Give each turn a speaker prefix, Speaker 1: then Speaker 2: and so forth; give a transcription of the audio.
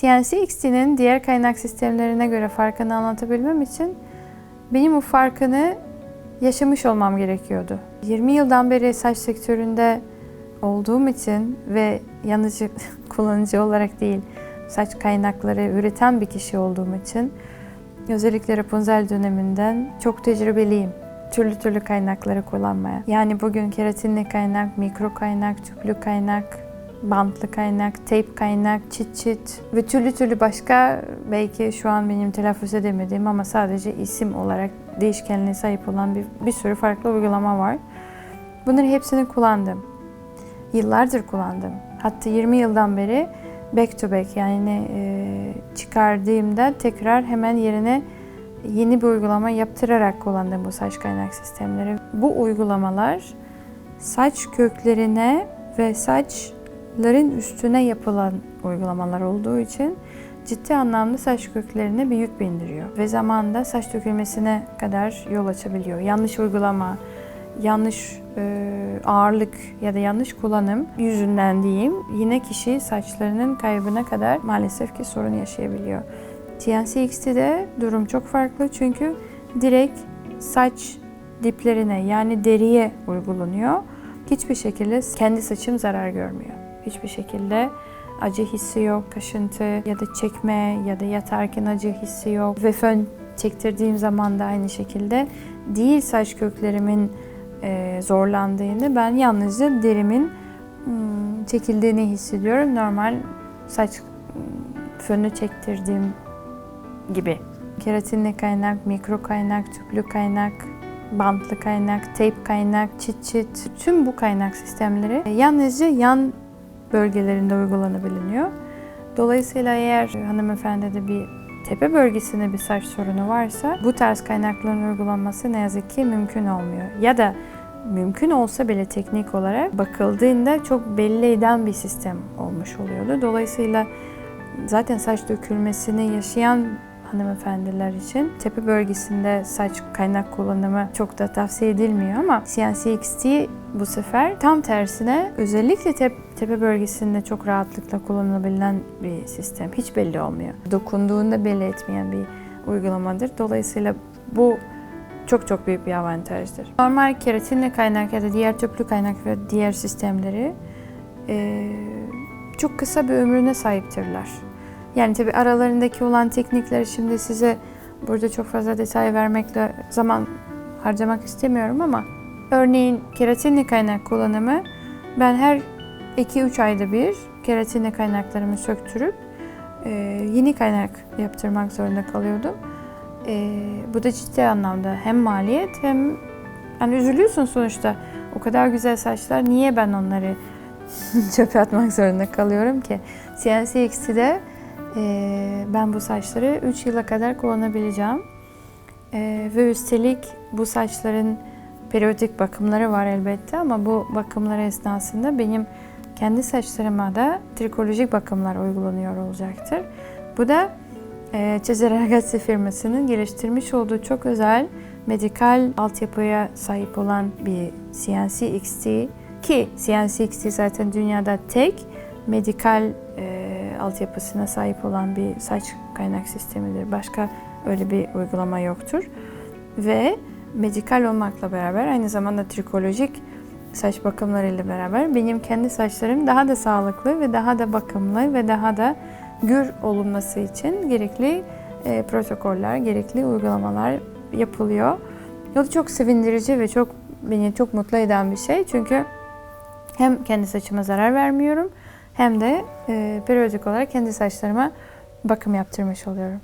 Speaker 1: CNC XT'nin diğer kaynak sistemlerine göre farkını anlatabilmem için benim bu farkını yaşamış olmam gerekiyordu. 20 yıldan beri saç sektöründe olduğum için ve yalnızca kullanıcı olarak değil, saç kaynakları üreten bir kişi olduğum için özellikle Rapunzel döneminden çok tecrübeliyim. Türlü türlü kaynakları kullanmaya. Yani bugün keratinli kaynak, mikro kaynak, tüplü kaynak, bantlı kaynak, tape kaynak, çit çit ve türlü türlü başka belki şu an benim telaffuz edemediğim ama sadece isim olarak değişkenliğe sahip olan bir, bir sürü farklı uygulama var. Bunların hepsini kullandım. Yıllardır kullandım. Hatta 20 yıldan beri back to back yani e, çıkardığımda tekrar hemen yerine yeni bir uygulama yaptırarak kullandım bu saç kaynak sistemleri. Bu uygulamalar saç köklerine ve saçların üstüne yapılan uygulamalar olduğu için ciddi anlamda saç köklerine bir yük bindiriyor ve zamanla saç dökülmesine kadar yol açabiliyor. Yanlış uygulama, yanlış e, ağırlık ya da yanlış kullanım yüzünden diyeyim yine kişi saçlarının kaybına kadar maalesef ki sorun yaşayabiliyor. TNC XT'de durum çok farklı çünkü direkt saç diplerine yani deriye uygulanıyor. Hiçbir şekilde kendi saçım zarar görmüyor. Hiçbir şekilde acı hissi yok, kaşıntı ya da çekme ya da yatarken acı hissi yok. Ve fön çektirdiğim zaman da aynı şekilde değil saç köklerimin e, zorlandığını ben yalnızca derimin hmm, çekildiğini hissediyorum. Normal saç hmm, fönü çektirdiğim gibi. Keratinli kaynak, mikro kaynak, tüplü kaynak, bantlı kaynak, tape kaynak, çit çit, tüm bu kaynak sistemleri yalnızca yan bölgelerinde uygulanabiliyor. Dolayısıyla eğer hanımefendide bir tepe bölgesinde bir saç sorunu varsa bu tarz kaynakların uygulanması ne yazık ki mümkün olmuyor. Ya da mümkün olsa bile teknik olarak bakıldığında çok belli eden bir sistem olmuş oluyordu. Dolayısıyla zaten saç dökülmesini yaşayan hanımefendiler için tepe bölgesinde saç kaynak kullanımı çok da tavsiye edilmiyor ama CNC XT bu sefer tam tersine özellikle tep tepe bölgesinde çok rahatlıkla kullanılabilen bir sistem. Hiç belli olmuyor. Dokunduğunda belli etmeyen bir uygulamadır. Dolayısıyla bu çok çok büyük bir avantajdır. Normal keratinle kaynak ya da diğer tüplü kaynak ve diğer sistemleri e, çok kısa bir ömrüne sahiptirler. Yani tabi aralarındaki olan teknikleri şimdi size burada çok fazla detay vermekle zaman harcamak istemiyorum ama örneğin keratinli kaynak kullanımı ben her 2-3 ayda bir keratinli kaynaklarımı söktürüp e, yeni kaynak yaptırmak zorunda kalıyordum. E, bu da ciddi anlamda hem maliyet hem yani üzülüyorsun sonuçta. O kadar güzel saçlar niye ben onları çöpe atmak zorunda kalıyorum ki? CNC XT'de e, ben bu saçları 3 yıla kadar kullanabileceğim. E, ve üstelik bu saçların periyodik bakımları var elbette ama bu bakımlar esnasında benim kendi saçlarıma da trikolojik bakımlar uygulanıyor olacaktır. Bu da e, Cesare Ragazzi firmasının geliştirmiş olduğu çok özel medikal altyapıya sahip olan bir CNC XT ki CNC XT zaten dünyada tek medikal e, altyapısına sahip olan bir saç kaynak sistemidir. Başka öyle bir uygulama yoktur. Ve medikal olmakla beraber aynı zamanda trikolojik saç bakımlarıyla beraber benim kendi saçlarım daha da sağlıklı ve daha da bakımlı ve daha da gür olunması için gerekli e, protokoller, gerekli uygulamalar yapılıyor. Da çok sevindirici ve çok beni çok mutlu eden bir şey. Çünkü hem kendi saçıma zarar vermiyorum hem de e, periyodik olarak kendi saçlarıma bakım yaptırmış oluyorum.